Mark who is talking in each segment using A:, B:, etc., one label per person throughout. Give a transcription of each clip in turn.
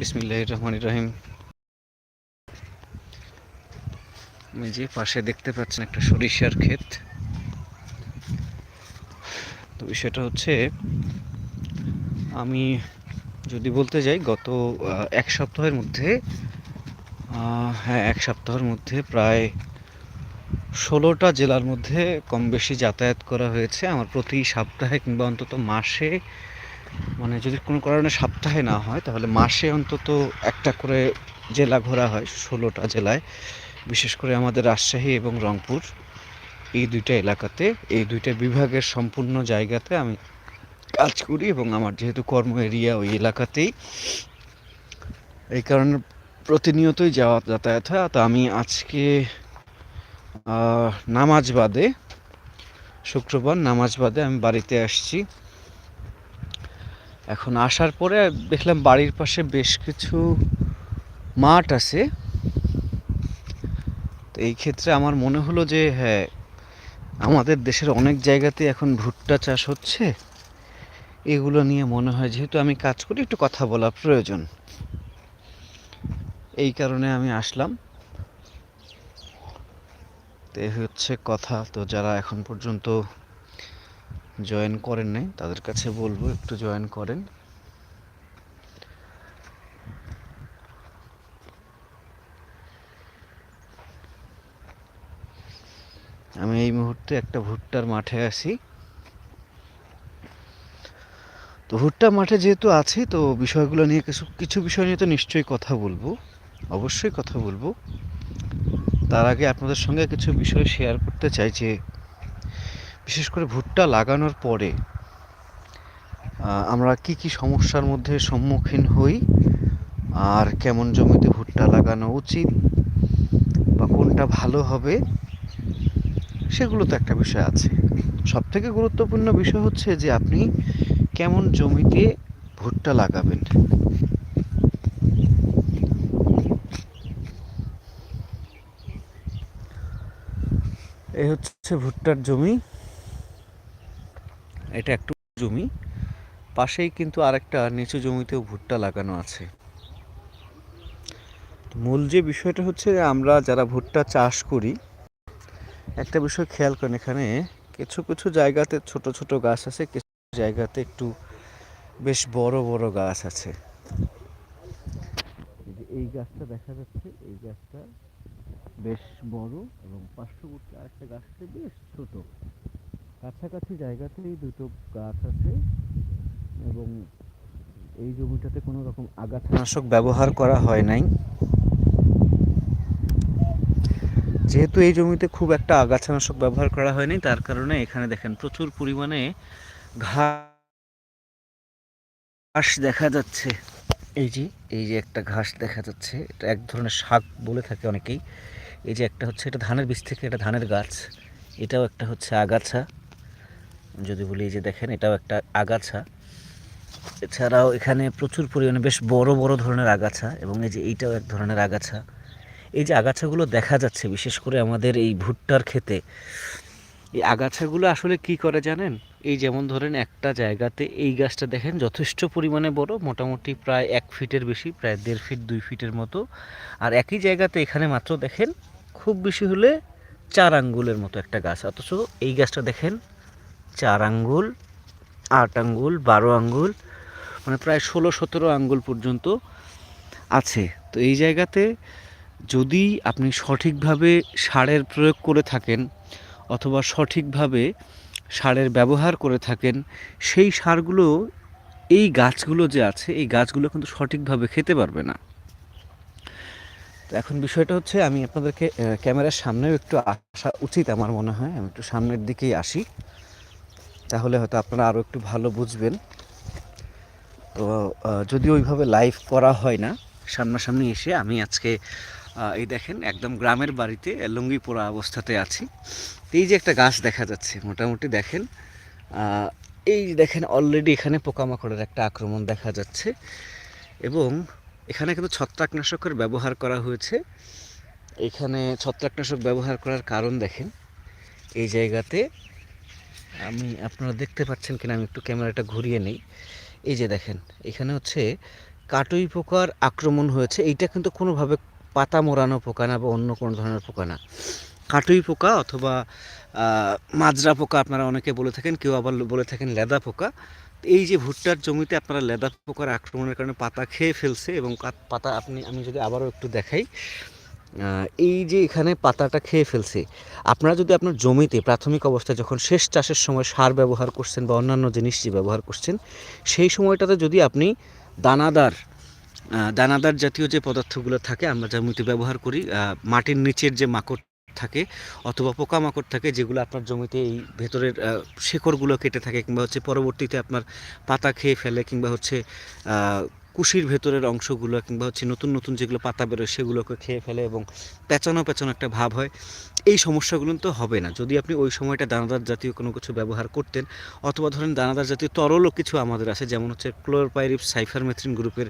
A: বিসমিল্লাহ রহমান রহিম। আমি যে পাশে দেখতে পাচ্ছেন একটা সরিষার ক্ষেত। তো বিষয়টা হচ্ছে, আমি যদি বলতে যাই, গত এক সপ্তাহের মধ্যে হ্যাঁ এক সপ্তাহের মধ্যে প্রায় ষোলোটা জেলার মধ্যে কম বেশি যাতায়াত করা হয়েছে। আমার প্রতি সপ্তাহে কিংবা অন্তত মাসে মানে যদি কোনো কারণে সপ্তাহে না হয়, তাহলে মাসে অন্তত একটা করে জেলা ঘোরা হয়, ষোলোটা জেলায়। বিশেষ করে আমাদের রাজশাহী এবং রংপুর। এই দুইটা এলাকাতে, এই দুইটা বিভাগের সম্পূর্ণ জায়গাতে আমি কাজ করি এবং আমার যেহেতু কর্ম এরিয়া ওই এলাকাতেই। এই কারণে প্রতিনিয়তই যাওয়া, যাতায়াত হয়। তো আমি আজকে নামাজ বাদে, শুক্রবার নামাজ বাদে আমি বাড়িতে আসছি। এখন আসার পরে দেখলাম বাড়ির পাশে বেশ কিছু মাঠ আছে। তো এই ক্ষেত্রে আমার মনে হলো যে হ্যাঁ আমাদের দেশের অনেক জায়গাতে এখন ভুট্টা চাষ হচ্ছে। এগুলো নিয়ে মনে হয় যেহেতু আমি কাজ করি, একটু কথা বলা প্রয়োজন। এই কারণে আমি আসলাম। তো হচ্ছে কথা। তো যারা এখন পর্যন্ত জয়েন করেন নাই, তাদের কাছে বলব একটু জয়েন করেন। আমি এই মুহূর্তে একটা ভুট্টার মাঠে আছি। তো ভুট্টা মাঠে যেহেতু আছি, তো বিষয়গুলো নিয়ে কিছু কিছু বিষয় নিয়ে তো নিশ্চয়ই কথা বলব, অবশ্যই কথা বলব। তার আগে আপনাদের সঙ্গে কিছু বিষয় শেয়ার করতে চাই যে বিশেষ করে ভুট্টা লাগানোর পরে আমরা কি কি সমস্যার মধ্যে সম্মুখীন হই? আর কেমন জমিতে ভুট্টা লাগানো উচিত? বা কোনটা ভালো হবে? সেগুলো তো একটা বিষয় আছে। সব থেকে গুরুত্বপূর্ণ বিষয় হচ্ছে যে আপনি কেমন জমিতে ভুট্টা লাগাবেন। এই হচ্ছে ভুট্টার জমি। এটা একটু জমি। পাশেই কিন্তু আরেকটা নিচু জমিতেও ভুট্টা লাগানো আছে। মূল যে বিষয়টা হচ্ছে আমরা যারা ভুট্টা চাষ করি, একটা বিষয় খেয়াল করেন এখানে, কিছু কিছু জায়গাতে ছোট ছোট গাছ আছে, কিছু জায়গাতে একটু বেশ বড় বড় গাছ আছে। এই গাছটা দেখা যাচ্ছে, এই গাছটা বেশ বড় এবং পার্শ্ববর্তী আরেকটা গাছটা বেশ ছোট। কাছাকাছি জায়গাতেই দুটো গাছ আছে এবং এই জমিটাতে কোনো রকম আগাছানাশক ব্যবহার করা হয় নাই। যেহেতু এই জমিতে খুব একটা আগাছানাশক ব্যবহার করা হয়নি, তার কারণে এখানে দেখেন প্রচুর পরিমাণে ঘাস দেখা যাচ্ছে। এই যে এই যে একটা ঘাস দেখা যাচ্ছে, এটা এক ধরনের শাক বলে থাকে অনেকেই। এই যে একটা হচ্ছে, এটা ধানের বীজ থেকে এটা ধানের গাছ, এটাও একটা হচ্ছে আগাছা। যদি বলি যে দেখেন, এটাও একটা আগাছা। এছাড়াও এখানে প্রচুর পরিমাণে বেশ বড় বড় ধরনের আগাছা এবং এই যে এইটাও এক ধরনের আগাছা। এই যে আগাছাগুলো দেখা যাচ্ছে, বিশেষ করে আমাদের এই ভুট্টার ক্ষেতে, এই আগাছাগুলো আসলে কি করে জানেন? এই যেমন ধরেন একটা জায়গাতে এই গাছটা দেখেন যথেষ্ট পরিমাণে বড়, মোটামুটি প্রায় এক ফিটের বেশি, প্রায় দেড় ফিট, দুই ফিটের মতো। আর একই জায়গাতে এখানে মাত্র দেখেন খুব বেশি হলে চার আঙ্গুলের মতো একটা গাছ। অথচ এই গাছটা দেখেন চার আঙ্গুল, আট আঙ্গুল, বারো আঙ্গুল মানে প্রায় ষোলো, সতেরো আঙ্গুল পর্যন্ত আছে। তো এই জায়গাতে যদি আপনি সঠিকভাবে সারের প্রয়োগ করে থাকেন অথবা সঠিকভাবে সারের ব্যবহার করে থাকেন, সেই সারগুলো, এই গাছগুলো যে আছে, এই গাছগুলো কিন্তু সঠিকভাবে খেতে পারবে না। তো এখন বিষয়টা হচ্ছে, আমি আপনাদেরকে ক্যামেরার সামনেও একটু আসা উচিত আমার মনে হয়, আমি একটু সামনের দিকেই আসি। তাহলে হয়তো আপনারা আরও একটু ভালো বুঝবেন। তো যদি ওইভাবে লাইভ করা হয় না, সামনাসামনি এসে আমি আজকে এই দেখেন একদম গ্রামের বাড়িতে লুঙ্গি পরা অবস্থাতে আছি। এই যে একটা গাছ দেখা যাচ্ছে, মোটামুটি দেখেন এই দেখেন অলরেডি এখানে পোকামাকড়ের একটা আক্রমণ দেখা যাচ্ছে এবং এখানে কিন্তু ছত্রাকনাশকের ব্যবহার করা হয়েছে। এখানে ছত্রাকনাশক ব্যবহার করার কারণ দেখেন, এই জায়গাতে আমি, আপনারা দেখতে পাচ্ছেন কিনা, আমি একটু ক্যামেরাটা ঘুরিয়ে নেই। এই যে দেখেন, এখানে হচ্ছে কাটুই পোকার আক্রমণ হয়েছে। এইটা কিন্তু কোনোভাবে পাতা মোড়ানো পোকা না বা অন্য কোনো ধরনের পোকা না। কাটুই পোকা অথবা মাজরা পোকা আপনারা অনেকে বলে থাকেন, কেউ আবার বলে থাকেন লেদা পোকা। এই যে ভুট্টার জমিতে আপনারা লেদা পোকার আক্রমণের কারণে পাতা খেয়ে ফেলছে এবং পাতা আপনি, আমি যদি আবারও একটু দেখাই। এই যে এখানে পাতাটা খেয়ে ফেলছে, আপনারা যদি আপনার জমিতে প্রাথমিক অবস্থায় যখন শেষ চাষের সময় সার ব্যবহার করছেন বা অন্যান্য জিনিস যে ব্যবহার করছেন, সেই সময়টাতে যদি আপনি দানাদার দানাদার জাতীয় যে পদার্থগুলো থাকে, আমরা জমিতে ব্যবহার করি মাটির নিচের যে মাকড় থাকে অথবা পোকামাকড় থাকে, যেগুলো আপনার জমিতে এই ভেতরের শেকড়গুলো কেটে থাকে, কিংবা হচ্ছে পরবর্তীতে আপনার পাতা খেয়ে ফেলে, কিংবা হচ্ছে কুশির ভেতরের অংশগুলো কিংবা হচ্ছে নতুন নতুন যেগুলো পাতা বেরোয় সেগুলোকে খেয়ে ফেলে এবং পেঁচানো পেঁচানো একটা ভাব হয়, এই সমস্যাগুলো তো হবে না। যদি আপনি ওই সময়টা দানাদার জাতীয় কোনো কিছু ব্যবহার করতেন অথবা ধরেন দানাদার জাতীয় তরলও কিছু আমাদের আছে, যেমন হচ্ছে ক্লোরপাইরিপ সাইফারমেথ্রিন গ্রুপের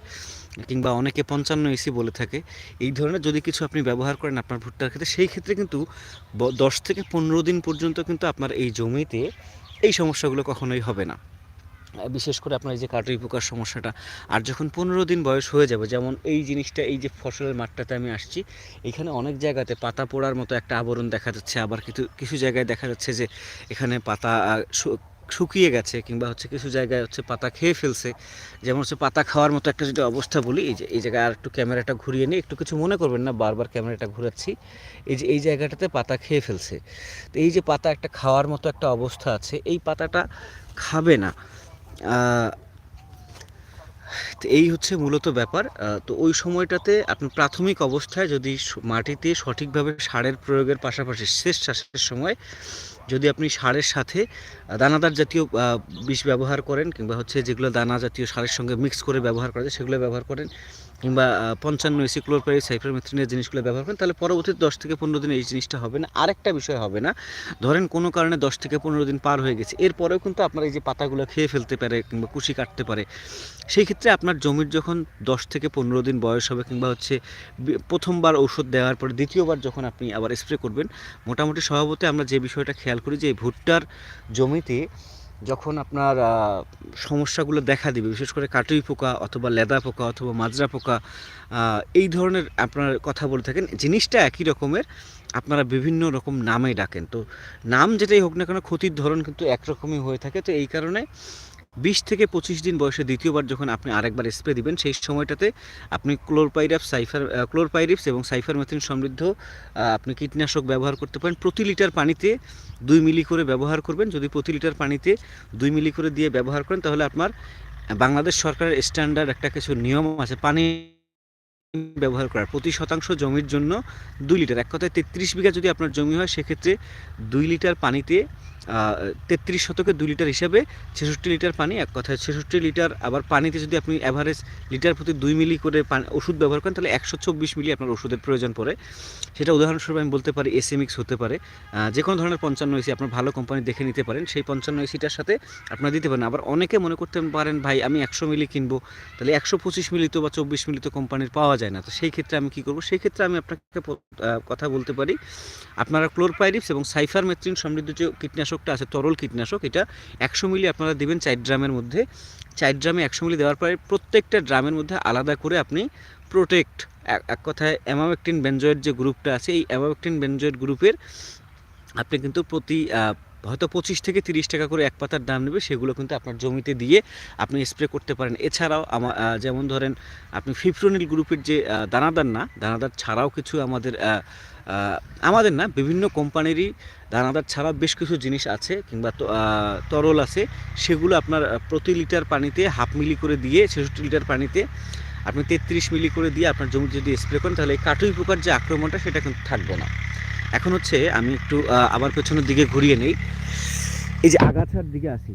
A: কিংবা অনেকে পঞ্চান্ন এসি বলে থাকে, এই ধরনের যদি কিছু আপনি ব্যবহার করেন আপনার ভুট্টার ক্ষেত্রে, সেই ক্ষেত্রে কিন্তু দশ থেকে পনেরো দিন পর্যন্ত কিন্তু আপনার এই জমিতে এই সমস্যাগুলো কখনোই হবে না। বিশেষ করে আপনার এই যে কাটুই পোকার সমস্যাটা, আর যখন পনেরো দিন বয়স হয়ে যাবে, যেমন এই জিনিসটা, এই যে ফসলের মাঠটাতে আমি আসছি, এখানে অনেক জায়গাতে পাতা পোড়ার মতো একটা আবরণ দেখা যাচ্ছে। আবার কিছু কিছু জায়গায় দেখা যাচ্ছে যে এখানে পাতা শুকিয়ে গেছে, কিংবা হচ্ছে কিছু জায়গায় হচ্ছে পাতা খেয়ে ফেলছে। যেমন হচ্ছে পাতা খাওয়ার মতো একটা যদি অবস্থা বলি, এই যে, এই জায়গায় আর একটু ক্যামেরাটা ঘুরিয়ে নিই একটু কিছু মনে করবেন না, বারবার ক্যামেরাটা ঘুরাচ্ছি। এই যে, এই জায়গাটাতে পাতা খেয়ে ফেলছে। তো এই যে পাতা একটা খাওয়ার মতো একটা অবস্থা আছে, এই পাতাটা খাবে না। এই হচ্ছে মূলত ব্যাপার। তো ওই সময়টাতে আপনি প্রাথমিক অবস্থায় যদি মাটিতে সঠিকভাবে সারের প্রয়োগের পাশাপাশি শেষ চাষের সময় যদি আপনি সারের সাথে দানাদার জাতীয় বিষ ব্যবহার করেন কিংবা হচ্ছে যেগুলো দানা জাতীয় সারের সঙ্গে মিক্স করে ব্যবহার করা যায়, সেগুলো ব্যবহার করেন। কিংবা পঞ্চান্ন এসি ক্লোরপাইড সাইফারমেথ্রিনের জিনিসগুলো ব্যবহার করেন, তাহলে পরবর্তী দশ থেকে পনেরো দিন এই জিনিসটা হবে না। আরেকটা বিষয় হবে না, ধরেন কোনো কারণে দশ থেকে পনেরো দিন পার হয়ে গেছে, এরপরেও কিন্তু আপনার এই যে পাতাগুলো খেয়ে ফেলতে পারে কিংবা কুশি কাটতে পারে, সেই ক্ষেত্রে আপনার জমির যখন দশ থেকে পনেরো দিন বয়স হবে কিংবা হচ্ছে প্রথমবার ঔষধ দেওয়ার পরে দ্বিতীয়বার যখন আপনি আবার স্প্রে করবেন, মোটামুটি স্বভাবতে আমরা যে বিষয়টা খেয়াল করি যে ভুট্টার জমিতে যখন আপনার সমস্যাগুলো দেখা দিবে, বিশেষ করে কাটুই পোকা অথবা লেদা পোকা অথবা মাজরা পোকা এই ধরনের আপনার কথা বলে থাকেন, জিনিসটা একই রকমের, আপনারা বিভিন্ন রকম নামে ডাকেন। তো নাম যেটাই হোক না কেন ক্ষতির ধরন কিন্তু একরকমই হয়ে থাকে। তো এই কারণে বিশ থেকে পঁচিশ দিন বয়সে দ্বিতীয়বার যখন আপনি আরেকবার স্প্রে দিবেন, সেই সময়টাতে আপনি ক্লোরপাইরাপ সাইফার ক্লোরপাইরিপস এবং সাইফারমেথিন সমৃদ্ধ আপনি কীটনাশক ব্যবহার করতে পারেন। প্রতি লিটার পানিতে দুই মিলি করে ব্যবহার করবেন। যদি প্রতি লিটার পানিতে দুই মিলি করে দিয়ে ব্যবহার করেন, তাহলে আপনার বাংলাদেশ সরকারের স্ট্যান্ডার্ড একটা কিছু নিয়ম আছে, পানি ব্যবহার করার। প্রতি শতাংশ জমির জন্য দুই লিটার। এক কথায় তেত্রিশ বিঘা যদি আপনার জমি হয়, সেক্ষেত্রে দুই লিটার পানিতে তেত্রিশ শতকে দুই লিটার হিসাবে ছেষট্টি লিটার পানি, এক কথায় ছেষট্টি লিটার। আবার পানিতে যদি আপনি অ্যাভারেজ লিটার প্রতি দুই মিলি করে পানি, ওষুধ ব্যবহার করেন, তাহলে একশো চব্বিশ মিলি আপনার ওষুধের প্রয়োজন পড়ে। সেটা উদাহরণস্বরূপ আমি বলতে পারি এসএমএক্স হতে পারে। যে কোনো ধরনের পঞ্চান্ন এসি আপনার ভালো কোম্পানি দেখে নিতে পারেন। সেই পঞ্চান্ন এসিটার সাথে আপনারা দিতে পারেন। আবার অনেকে মনে করতে পারেন, ভাই, আমি একশো মিলি কিনবো। তাহলে একশো পঁচিশ মিলি তো বা চব্বিশ মিলি তো কোম্পানির পাওয়া যায় না। তো সেই ক্ষেত্রে আমি কী করব? সেই ক্ষেত্রে আমি আপনাকে কথা বলতে পারি। আপনারা ক্লোরপাইরিপস এবং সাইফারমেথ্রিন সমৃদ্ধ যে কীটনাশকটা আছে, তরল কীটনাশক, এটা একশো মিলি আপনারা দিবেন চার ড্রামের মধ্যে। চার ড্রামে একশো মিলি দেওয়ার পরে প্রত্যেকটা ড্রামের মধ্যে আলাদা করে আপনি প্রোটেক্ট এক কথায় অ্যামামেকটিন বেঞ্জয়েড যে গ্রুপটা আছে, এই অ্যামামেকটিন বেনজয়েড গ্রুপের আপনি কিন্তু প্রতি হয়তো পঁচিশ থেকে তিরিশ টাকা করে এক পাতার দাম নেবে, সেগুলো কিন্তু আপনার জমিতে দিয়ে আপনি স্প্রে করতে পারেন। এছাড়াও আমার যেমন ধরেন আপনি ফিফ্রোনিল গ্রুপের যে দানাদার না, দানাদার ছাড়াও কিছু আমাদের আমাদের না বিভিন্ন কোম্পানিরই দানাদার ছাড়া বেশ কিছু জিনিস আছে কিংবা তরল আছে, সেগুলো আপনার প্রতি লিটার পানিতে হাফ মিলি করে দিয়ে, ছেষট্টি লিটার পানিতে আপনি তেত্রিশ মিলি করে দিয়ে আপনার জমিতে যদি স্প্রে করেন, তাহলে এই কাটুই পোকার যে আক্রমণটা, সেটা কিন্তু থাকবে না। এখন হচ্ছে আমি একটু আবার পেছনের দিকে ঘুরিয়ে নেই। এই যে আগাছার দিকে আসি।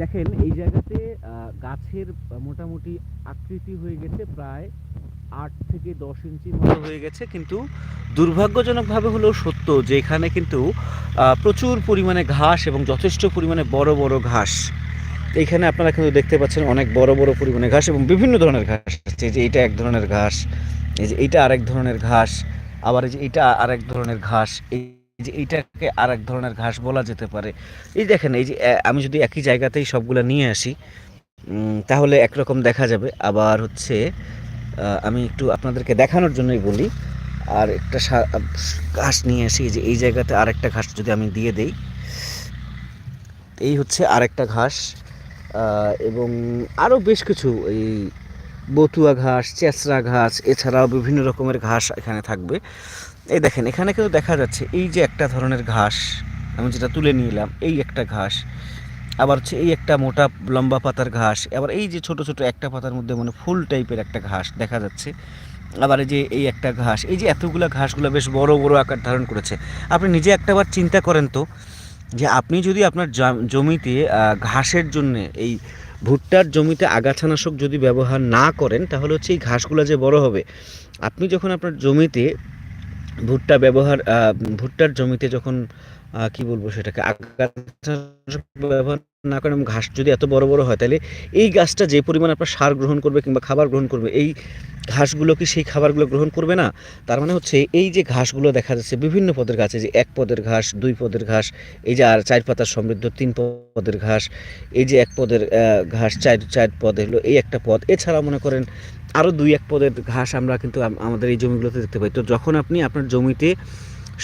A: দেখেন, এই জায়গাতে গাছের মোটামুটি আকৃতি হয়ে গেছে প্রায় আট থেকে দশ ইঞ্চির মতো হয়ে গেছে, কিন্তু দুর্ভাগ্যজনকভাবে হলেও সত্য যে এখানে কিন্তু প্রচুর পরিমাণে ঘাস এবং যথেষ্ট পরিমাণে বড় বড় ঘাস। এইখানে আপনারা কিন্তু দেখতে পাচ্ছেন অনেক বড় বড় পরিমাণে ঘাস এবং বিভিন্ন ধরনের ঘাস আছে। যে এইটা এক ধরনের ঘাস, এই যে এইটা আরেক ধরনের ঘাস, আবার এই যে এইটা আরেক ধরনের ঘাস, এই যে এইটাকে আরেক ধরনের ঘাস বলা যেতে পারে। এই দেখেন, এই যে আমি যদি একই জায়গাতেই সবগুলা নিয়ে আসি তাহলে একরকম দেখা যাবে। আবার হচ্ছে আমি একটু আপনাদেরকে দেখানোর জন্যই বলি। আর একটা ঘাস নিয়ে আসি যে এই জায়গাতে আরেকটা ঘাস যদি আমি দিয়ে দেই। এই হচ্ছে আরেকটা ঘাস। এবং আরও বেশ কিছু, এই বতুয়া ঘাস, চেঁচড়া ঘাস, এছাড়াও বিভিন্ন রকমের ঘাস এখানে থাকবে। এই দেখেন, এখানে কিন্তু দেখা যাচ্ছে, এই যে একটা ধরনের ঘাস, আমি যেটা তুলে নিলাম, এই একটা ঘাস। আবার হচ্ছে এই একটা মোটা লম্বা পাতার ঘাস, আবার এই যে ছোট ছোট একটা পাতার মধ্যে মানে ফুল টাইপের একটা ঘাস দেখা যাচ্ছে। আবার এই যে এই একটা ঘাস, এই যে এতগুলো ঘাসগুলো বেশ বড় বড় আকার ধারণ করেছে। আপনি নিজে একটাবার চিন্তা করেন তো, যে আপনি যদি আপনার জমিতে ঘাসের জন্য এই ভুট্টার জমিতে আগাছানাশক যদি ব্যবহার না করেন, তাহলে হচ্ছে এই ঘাসগুলো যে বড় হবে। আপনি যখন আপনার জমিতে ভুট্টা ব্যবহার ভুট্টার জমিতে যখন কি বলব সেটাকে ব্যবহার না করেন এবং ঘাস যদি এত বড় বড় হয়, তাহলে এই গাছটা যে পরিমাণ আপনার সার গ্রহণ করবে কিংবা খাবার গ্রহণ করবে, এই ঘাসগুলো কি সেই খাবারগুলো গ্রহণ করবে না? তার মানে হচ্ছে এই যে ঘাসগুলো দেখা যাচ্ছে বিভিন্ন পদের গাছ যে এক পদের ঘাস, দুই পদের ঘাস, এই যে আর চার পাতার সমৃদ্ধ তিন পদের ঘাস, এই যে এক পদের ঘাস, চার চার পদ হলো এই একটা পদ। এছাড়া মনে করেন আরও দুই এক পদের ঘাস আমরা কিন্তু আমাদের এই জমিগুলোতে দেখতে পাই। তো যখন আপনি আপনার জমিতে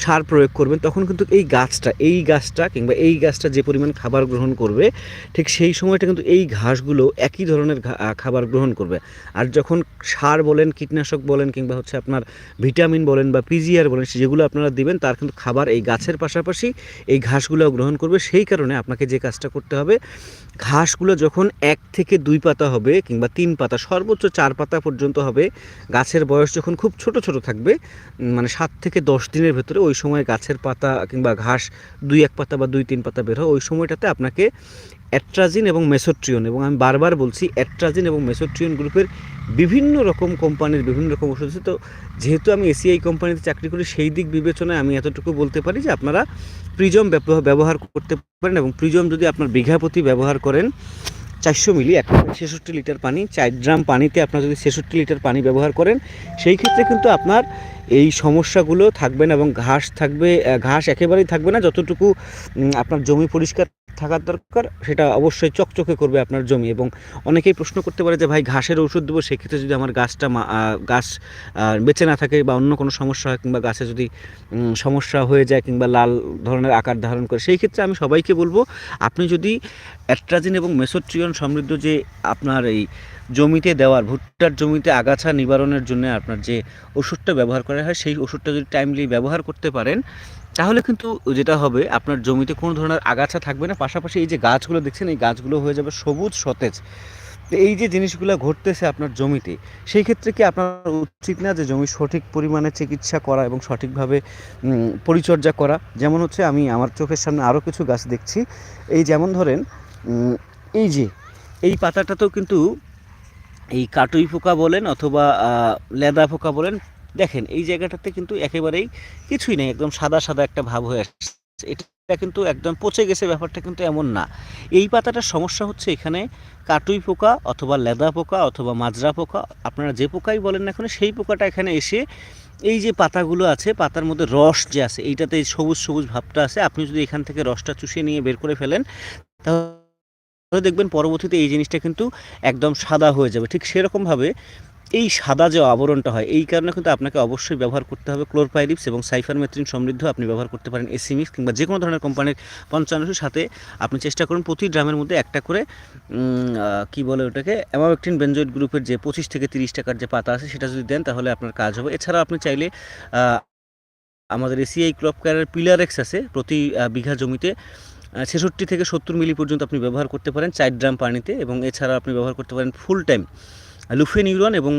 A: সার প্রয়োগ করবেন, তখন কিন্তু এই গাছটা এই গাছটা কিংবা এই গাছটা যে পরিমাণ খাবার গ্রহণ করবে, ঠিক সেই সময়টা কিন্তু এই ঘাসগুলো একই ধরনের খাবার গ্রহণ করবে। আর যখন সার বলেন, কীটনাশক বলেন কিংবা হচ্ছে আপনার ভিটামিন বলেন বা পিজিআর বলেন যেগুলো আপনারা দিবেন, তার কিন্তু খাবার এই গাছের পাশাপাশি এই ঘাসগুলোও গ্রহণ করবে। সেই কারণে আপনাকে যে কাজটা করতে হবে, ঘাসগুলো যখন এক থেকে দুই পাতা হবে কিংবা তিন পাতা, সর্বোচ্চ চার পাতা পর্যন্ত হবে, গাছের বয়স যখন খুব ছোট ছোট থাকবে মানে সাত থেকে দশ দিনের ভেতরে ওই সময় গাছের পাতা কিংবা ঘাস দুই এক পাতা বা দুই তিন পাতা বের হয়, ওই সময়টাতে আপনাকে অ্যাট্রাজিন এবং মেসোট্রিয়ন এবং আমি বারবার বলছি অ্যাট্রাজিন এবং মেসোট্রিয়ন গ্রুপের বিভিন্ন রকম কোম্পানির বিভিন্ন রকম ওষুধ আছে। তো যেহেতু আমি এসিআই কোম্পানিতে চাকরি করি, সেই দিক বিবেচনায় আমি এতটুকু বলতে পারি যে আপনারা প্রিজম ব্যব- ব্যবহার করতে পারেন এবং প্রিজম যদি আপনার বিঘা প্রতি ব্যবহার করেন চারশো মিলি, এক ছেষট্টি লিটার পানি, চার ড্রাম পানিতে আপনার যদি ছেষট্টি লিটার পানি ব্যবহার করেন, সেই ক্ষেত্রে কিন্তু আপনার এই সমস্যাগুলো থাকবে না এবং ঘাস থাকবে ঘাস একেবারেই থাকবে না, যতটুকু আপনার জমি পরিষ্কার থাকার দরকার, সেটা অবশ্যই চকচকে করবে আপনার জমি। এবং অনেকেই প্রশ্ন করতে পারে যে, ভাই, ঘাসের ওষুধ দেবো, সেক্ষেত্রে যদি আমার গাছটা গাছ বেঁচে না থাকে বা অন্য কোনো সমস্যা হয় কিংবা গাছে যদি সমস্যা হয়ে যায় কিংবা লাল ধরনের আকার ধারণ করে, সেই ক্ষেত্রে আমি সবাইকে বলব, আপনি যদি অ্যাট্রাজিন এবং মেসোট্রিয়ন সমৃদ্ধ যে আপনার এই জমিতে দেওয়ার, ভুট্টার জমিতে আগাছা নিবারণের জন্য আপনার যে ওষুধটা ব্যবহার করা হয়, সেই ওষুধটা যদি টাইমলি ব্যবহার করতে পারেন তাহলে কিন্তু যেটা হবে, আপনার জমিতে কোনো ধরনের আগাছা থাকবে না। পাশাপাশি এই যে গাছগুলো দেখছেন, এই গাছগুলো হয়ে যাবে সবুজ সতেজ। তো এই যে জিনিসগুলো ঘটতেছে আপনার জমিতে, সেই ক্ষেত্রে কি আপনার উচিত না যে জমি সঠিক পরিমাণে চিকিৎসা করা এবং সঠিকভাবে পরিচর্যা করা? যেমন হচ্ছে আমি আমার চোখের সামনে আরও কিছু গাছ দেখছি। এই যেমন ধরেন এই যে, এই পাতাটাতেও কিন্তু এই কাটুই পোকা বলেন অথবা লেদা পোকা বলেন দেখেন, এই জায়গাটাতে কিন্তু একেবারেই কিছুই নেই, একদম সাদা সাদা একটা ভাব হয়ে আসছে। এটা কিন্তু একদম পচে গেছে, ব্যাপারটা কিন্তু এমন না। এই পাতাটার সমস্যা হচ্ছে এখানে কাটুই পোকা অথবা লেদা পোকা অথবা মাজরা পোকা, আপনারা যে পোকাই বলেন না এখন সেই পোকাটা এখানে এসে এই যে পাতাগুলো আছে, পাতার মধ্যে রস যে আছে, এইটাতে সবুজ সবুজ ভাবটা আছে। আপনি যদি এখান থেকে রসটা চুষে নিয়ে বের করে ফেলেন, তাহলে দেখবেন পরবর্তীতে এই জিনিসটা কিন্তু একদম সাদা হয়ে যাবে। ঠিক সেরকমভাবে এই সাদা যে আবরণটা হয়, এই কারণে কিন্তু আপনাকে অবশ্যই ব্যবহার করতে হবে ক্লোরপাইরিপস এবং সাইফারমেথ্রিন সমৃদ্ধ আপনি ব্যবহার করতে পারেন এসিমিক্স কিংবা যে কোনো ধরনের কোম্পানির পঞ্চান্নটির সাথে আপনি চেষ্টা করুন প্রতি ড্রামের মধ্যে একটা করে কি বলে ওটাকে, অ্যামাবেকটিন বেঞ্জয়েড গ্রুপের যে পঁচিশ থেকে তিরিশ টাকার যে পাতা আছে সেটা যদি দেন তাহলে আপনার কাজ হবে। এছাড়াও আপনি চাইলে আমাদের এসিআই ক্রপ কেয়ারের পিলারেক্স আছে প্রতি বিঘা জমিতে ছেষট্টি থেকে সত্তর মিলি পর্যন্ত আপনি ব্যবহার করতে পারেন চার ড্রাম পানিতে এবং এছাড়া আপনি ব্যবহার করতে পারেন ফুল টাইম। লুফেনিউরন এবং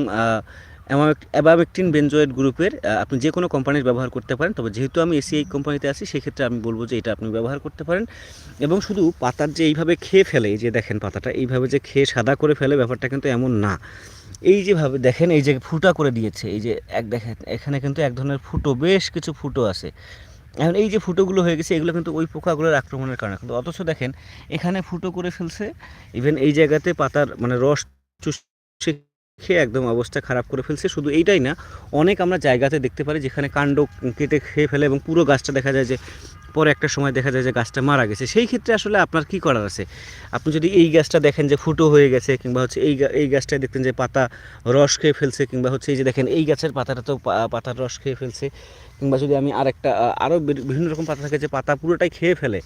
A: অ্যাবাবেকটিন বেনজয়েড গ্রুপের আপনি যে কোনো কোম্পানির ব্যবহার করতে পারেন। তবে যেহেতু আমি এসিআই কোম্পানিতে আছি, সেক্ষেত্রে আমি বলব যে এটা আপনি ব্যবহার করতে পারেন। এবং শুধু পাতার যে এইভাবে খেয়ে ফেলে, এই যে দেখেন পাতাটা, এইভাবে যে খেয়ে সাদা করে ফেলে, ব্যাপারটা কিন্তু এমন না। এই যেভাবে দেখেন, এই যে ফুটা করে দিয়েছে, এই যে এক দেখেন, এখানে কিন্তু এক ধরনের ফুটো, বেশ কিছু ফুটো আছে। এখন এই যে ফুটোগুলো হয়ে গেছে, এগুলো কিন্তু ওই পোকাগুলোর আক্রমণের কারণে। কিন্তু অথচ দেখেন, এখানে ফুটো করে ফেলছে ইভেন এই জায়গাতে পাতার মানে রস চুষে খেয়ে একদম অবস্থা খারাপ করে ফেলছে। শুধু এইটাই না, অনেক আমরা জায়গাতে দেখতে পারি যেখানে কাণ্ড কেটে খেয়ে ফেলে এবং পুরো গাছটা দেখা যায় যে, পরে একটা সময় দেখা যায় যে গাছটা মারা গেছে। সেই ক্ষেত্রে আসলে আপনার কি করার আছে? আপনি যদি এই গাছটা দেখেন যে ফুটো হয়ে গেছে কিংবা হচ্ছে এই এই গাছটায় দেখতেন যে পাতা রস খেয়ে ফেলছে কিংবা হচ্ছে এই যে দেখেন এই গাছের পাতাটা তো পাতার রস খেয়ে ফেলছে কিংবা যদি আমি আরেকটা আরও বিভিন্ন রকম পাতা থাকে যে পাতা পুরোটাই খেয়ে ফেলে,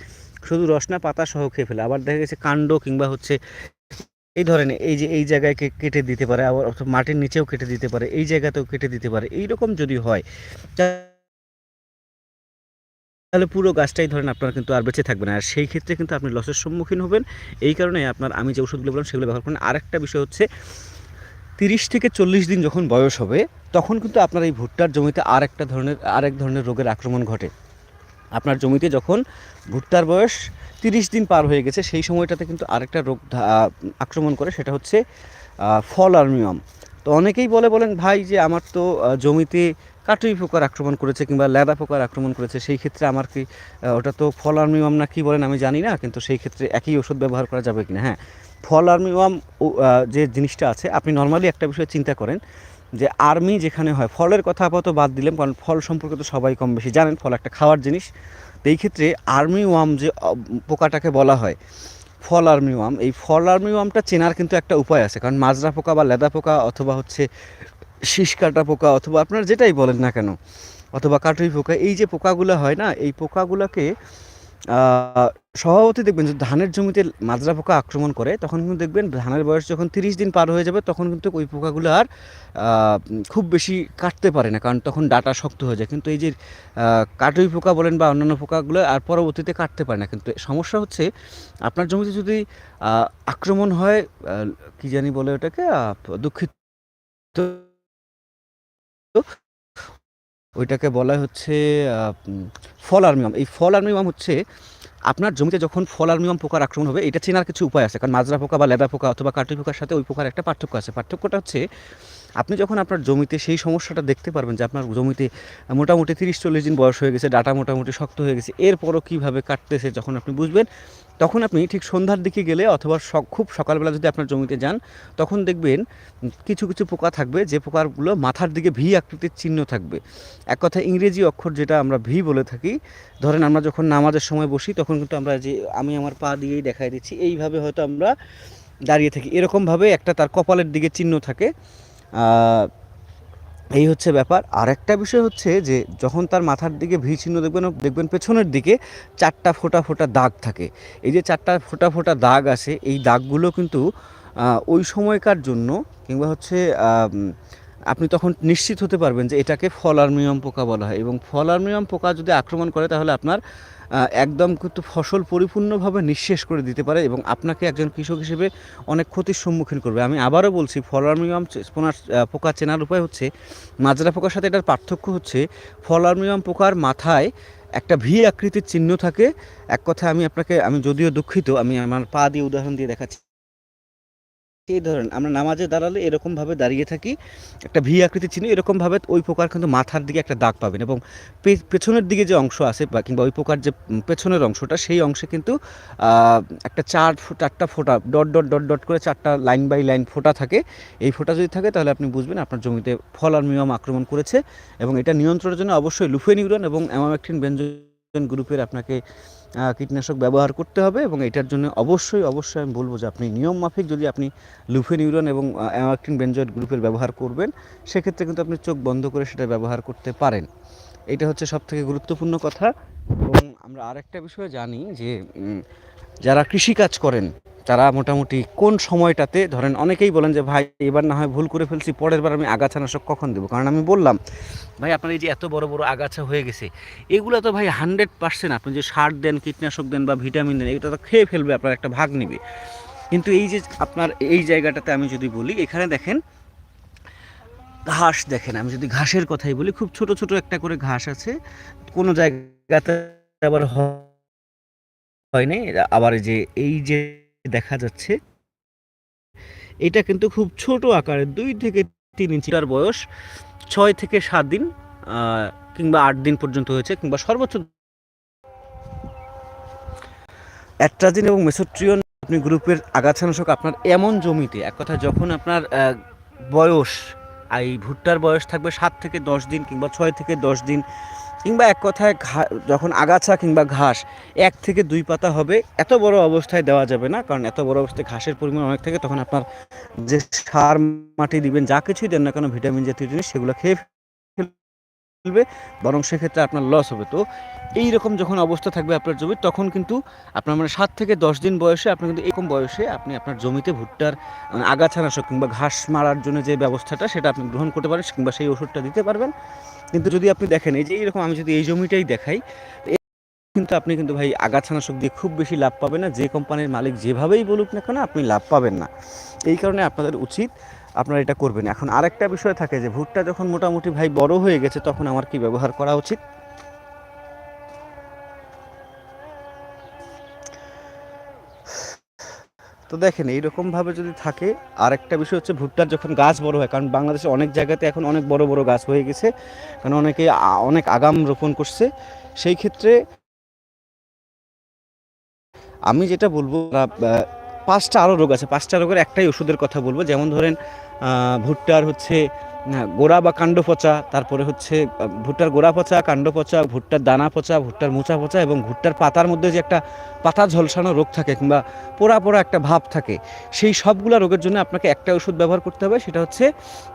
A: শুধু রস না, পাতা সহ খেয়ে ফেলে। আবার দেখা গেছে কাণ্ড কিংবা হচ্ছে এই ধরনের এই যে এই জায়গায় কেটে দিতে পারে, আবার অথবা মাটির নিচেও কেটে দিতে পারে, এই জায়গাতেও কেটে দিতে পারে এই রকম যদি হয় তাহলে পুরো গাছটাই ধরেন আপনার কিন্তু আর বেঁচে থাকবে না। আর সেই ক্ষেত্রে কিন্তু আপনি লসের সম্মুখীন হবেন। এই কারণে আপনার আমি যে ওষুধগুলো বললাম সেগুলো ব্যবহার করেন। আরেকটা বিষয় হচ্ছে, তিরিশ থেকে চল্লিশ দিন যখন বয়স হবে, তখন কিন্তু আপনার এই ভুট্টার জমিতে আর একটা ধরনের, আরেক ধরনের রোগের আক্রমণ ঘটে। আপনার জমিতে যখন ভুট্টার বয়স তিরিশ দিন পার হয়ে গেছে, সেই সময়টাতে কিন্তু আরেকটা রোগ আক্রমণ করে, সেটা হচ্ছে ফল আর্মিয়াম তো অনেকেই বলে, বলেন, ভাই, যে আমার তো জমিতে কাটুই পোকার আক্রমণ করেছে কিংবা ল্যাদা পোকার আক্রমণ করেছে, সেই ক্ষেত্রে আমার কি ওটা তো ফল আর্মিয়াম না কি বলেন আমি জানি না, কিন্তু সেই ক্ষেত্রে একই ওষুধ ব্যবহার করা যাবে কিনা? হ্যাঁ ফল আর্মিয়াম ও- যে জিনিসটা আছে, আপনি নর্মালি একটা বিষয় চিন্তা করেন যে আর্মি যেখানে হয়, ফলের কথা আপাতত বাদ দিলাম, কারণ ফল সম্পর্কে তো সবাই কম বেশি জানেন, ফল একটা খাওয়ার জিনিস। তো এই ক্ষেত্রে আর্মি ওয়াম যে পোকাটাকে বলা হয়, ফল আর্মি ওয়াম এই ফল আর্মি ওয়ামটা চেনার কিন্তু একটা উপায় আছে। কারণ মাজরা পোকা বা লেদা পোকা অথবা হচ্ছে শীষ কাটা পোকা অথবা আপনার যেটাই বলেন না কেন, অথবা কাটুই পোকা, এই যে পোকাগুলো হয় না, এই পোকাগুলোকে স্বভাবতই দেখবেন যে ধানের জমিতে মাজরা পোকা আক্রমণ করে, তখন কিন্তু দেখবেন ধানের বয়স যখন তিরিশ দিন পার হয়ে যাবে, তখন কিন্তু ওই পোকাগুলো আর খুব বেশি কাটতে পারে না, কারণ তখন ডাটা শক্ত হয়ে যায়। কিন্তু এই যে কাটুই পোকা বলেন বা অন্যান্য পোকাগুলো আর পরবর্তীতে কাটতে পারে না। কিন্তু সমস্যা হচ্ছে, আপনার জমিতে যদি আক্রমণ হয় কি জানি বলে ওটাকে দুঃখিত ওইটাকে বলা হচ্ছে ফল আর্মিয়াম। এই ফল আর্মিয়াম হচ্ছে, আপনার জমিতে যখন ফল আর্মিয়াম পোকার আক্রমণ হবে, এটা চেনার কিছু উপায় আছে। কারণ মাজরা পোকা বা লেদা পোকা অথবা কাটুই পোকার সাথে ওই পোকার একটা পার্থক্য আছে। পার্থক্যটা হচ্ছে আপনি যখন আপনার জমিতে সেই সমস্যাটা দেখতে পারবেন যে আপনার জমিতে মোটামুটি তিরিশ চল্লিশ দিন বয়স হয়ে গেছে, ডাটা মোটামুটি শক্ত হয়ে গেছে, এরপরও কীভাবে কাটতেছে যখন আপনি বুঝবেন, তখন আপনি ঠিক সন্ধ্যার দিকে গেলে অথবা খুব সকালবেলা যদি আপনার জমিতে যান, তখন দেখবেন কিছু কিছু পোকা থাকবে, যে পোকাগুলো মাথার দিকে ভি আকৃতির চিহ্ন থাকবে। এক কথা ইংরেজি অক্ষর যেটা আমরা ভি বলে থাকি, ধরেন আমরা যখন নামাজের সময় বসি, তখন কিন্তু আমরা যে আমি আমার পা দিয়েই দেখাই দিচ্ছি, এইভাবে হয়তো আমরা দাঁড়িয়ে থাকি। এরকমভাবে একটা তার কপালের দিকে চিহ্ন থাকে। এই হচ্ছে ব্যাপার। আর একটা বিষয় হচ্ছে যে, যখন তার মাথার দিকে ভি চিহ্ন দেখবেন দেখবেন পেছনের দিকে চারটা ফোটা ফোটা দাগ থাকে। এই যে চারটা ফোটা ফোটা দাগ আছে, এই দাগগুলো কিন্তু ওই সময়কার জন্য কিংবা হচ্ছে আপনি তখন নিশ্চিত হতে পারবেন যে এটাকে ফলার্মিয়াম পোকা বলা হয় এবং ফলার্মিয়াম পোকা যদি আক্রমণ করে তাহলে আপনার একদম কিন্তু ফসল পরিপূর্ণভাবে নিঃশেষ করে দিতে পারে এবং আপনাকে একজন কৃষক হিসেবে অনেক ক্ষতির সম্মুখীন করবে। আমি আবারও বলছি ফলার্মিয়াম পোনার পোকা চেনার উপায় হচ্ছে, মাজরা পোকার সাথে এটার পার্থক্য হচ্ছে ফলার্মিয়াম পোকার মাথায় একটা ভি আকৃতির চিহ্ন থাকে। এক কথা আমি আপনাকে, আমি যদিও দুঃখিত, আমি আমার পা দিয়ে উদাহরণ দিয়ে দেখাচ্ছি। এই ধরেন আমরা নামাজে দাঁড়ালে এরকমভাবে দাঁড়িয়ে থাকি, একটা ভি আকৃতি চিহ্ন, এরকমভাবে ওই পোকার কিন্তু মাথার দিকে একটা দাগ পাবেন এবং পেছনের দিকে যে অংশ আছে বা কিংবা ওই পোকার যে পেছনের অংশটা, সেই অংশে কিন্তু একটা চার চারটা ফোঁটা, ডট ডট ডট ডট করে চারটা লাইন বাই লাইন ফোঁটা থাকে। এই ফোঁটা যদি থাকে, তাহলে আপনি বুঝবেন আপনার জমিতে ফল আর মিয়ম আক্রমণ করেছে এবং এটা নিয়ন্ত্রণের জন্য অবশ্যই লুফেনিউরন এবং অ্যামামেকটিন বেঞ্জোজেন গ্রুপের আপনাকে কীটনাশক ব্যবহার করতে হবে এবং এটার জন্য অবশ্যই অবশ্যই আমি বলব যে আপনি নিয়ম মাফিক যদি আপনি লুফেনিউরন এবং অ্যামাক্টিন বেঞ্জয়েড গ্রুপের ব্যবহার করবেন, সেক্ষেত্রে কিন্তু আপনি চোখ বন্ধ করে সেটা ব্যবহার করতে পারেন। এটা হচ্ছে সবথেকে গুরুত্বপূর্ণ কথা এবং আমরা আরেকটা বিষয়ে জানি যে যারা কৃষিকাজ করেন তারা মোটামুটি কোন সময়টাতে, ধরেন অনেকেই বলেন যে, ভাই, এবার না হয় ভুল করে ফেলছি, পরের বার আমি আগাছা নাশক কখন দেবো? কারণ আমি বললাম, ভাই, আপনার এই যে এত বড় বড় আগাছা হয়ে গেছে, এগুলো তো ভাই হান্ড্রেড পার্সেন্ট আপনি যে সার দেন, কীটনাশক দেন বা ভিটামিন দেন এটা তো খেয়ে ফেলবে, আপনার একটা ভাগ নেবে। কিন্তু এই যে আপনার এই জায়গাটাতে আমি যদি বলি, এখানে দেখেন, ঘাস দেখেন, আমি যদি ঘাসের কথাই বলি, খুব ছোট ছোট একটা করে ঘাস আছে, কোনো জায়গাতে আবার হয় নাই, আবার যে, এই যে দেখা যাচ্ছে। এটা কিন্তু খুব ছোট আকারের দুই থেকে তিন ইঞ্চিটার বয়স, ছয় থেকে সাত দিন কিংবা আট দিন পর্যন্ত হয়েছে, কিংবা সর্বোচ্চ অ্যাট্রাজিন এবং মেসোট্রিয়ন আপনি গ্রুপের আগাছানাশক আপনার এমন জমিতে, এক কথা যখন আপনার বয়স এই ভুট্টার বয়স থাকবে সাত থেকে দশ দিন কিংবা ছয় থেকে দশ দিন কিংবা এক কথায় ঘা, যখন আগাছা কিংবা ঘাস, এক থেকে দুই পাতা হবে, এত বড় অবস্থায় দেওয়া যাবে না। কারণ এত বড় অবস্থায় ঘাসের পরিমাণ অনেক থাকে, তখন আপনার যে সার মাটি দিবেন, যা কিছুই দেন না কেন, ভিটামিন জাতীয় জিনিস সেগুলো খেয়ে ফেলবে, বরং সেক্ষেত্রে আপনার লস হবে। তো এই রকম যখন অবস্থা থাকবে আপনার জমি তখন কিন্তু আপনার মানে সাত থেকে দশ দিন বয়সে আপনি কিন্তু এরকম বয়সে আপনি আপনার জমিতে ভুট্টার আগাছানাশক কিংবা ঘাস মারার জন্য যে ব্যবস্থাটা, সেটা আপনি গ্রহণ করতে পারেন কিংবা সেই ওষুধটা দিতে পারবেন। কিন্তু যদি আপনি দেখেন, এই যে এইরকম আমি যদি এই জমিটাই দেখাই কিন্তু আপনি কিন্তু ভাই আগাছানাশক দিয়ে খুব বেশি লাভ পাবেন না। যে কোম্পানির মালিক যেভাবেই বলুক না কেন, আপনি লাভ পাবেন না। এই কারণে আপনাদের উচিত আপনারা এটা করবেন। এখন আরেকটা বিষয় থাকে যে, ভুট্টা যখন মোটামুটি ভাই বড় হয়ে গেছে, তখন আমার কি ব্যবহার করা উচিত? তো দেখেন, এইরকমভাবে যদি থাকে, আরেকটা বিষয় হচ্ছে ভুট্টার যখন গাছ বড় হয়, কারণ বাংলাদেশে অনেক জায়গাতে এখন অনেক বড় বড় গাছ হয়ে গেছে, কারণ অনেকে অনেক আগাম রোপণ করছে, সেই ক্ষেত্রে আমি যেটা বলব পাঁচটা আরও রোগ আছে, পাঁচটা রোগের একটাই ওষুধের কথা বলব, যেমন ধরেন ভুট্টার হচ্ছে গোড়া বা কাণ্ড পচা, তারপরে হচ্ছে, ভুট্টার গোড়া পচা, কাণ্ড পচা, ভুট্টার দানা পচা, ভুট্টার মোচা পচা এবং ভুট্টার পাতার মধ্যে যে একটা পাতা ঝলসানো রোগ থাকে কিংবা পোড়া পোড়া একটা ভাব থাকে, সেই সবগুলো রোগের জন্য আপনাকে একটা ওষুধ ব্যবহার করতে হবে, সেটা হচ্ছে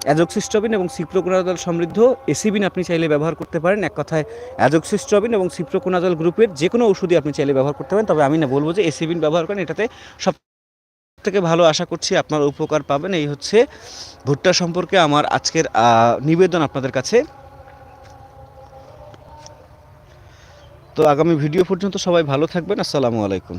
A: অ্যাজোক্সিস্ট্রবিন এবং সিপ্রোকোনাজল সমৃদ্ধ এসিবিন আপনি চাইলে ব্যবহার করতে পারেন। এক কথায় অ্যাজোক্সিস্ট্রবিন এবং সিপ্রোকোনাজল গ্রুপের যে কোনো ওষুধই আপনি চাইলে ব্যবহার করতে পারেন, তবে আমি না বলব যে এসিবিন ব্যবহার করেন, এটাতে সব থেকে ভালো আশা করছি আপনারা উপকার পাবেন। এই হচ্ছে ভুট্টা সম্পর্কে আমার আজকের নিবেদন আপনাদের কাছে। তো আগামী ভিডিও পর্যন্ত সবাই ভালো থাকবেন। আসসালামু আলাইকুম।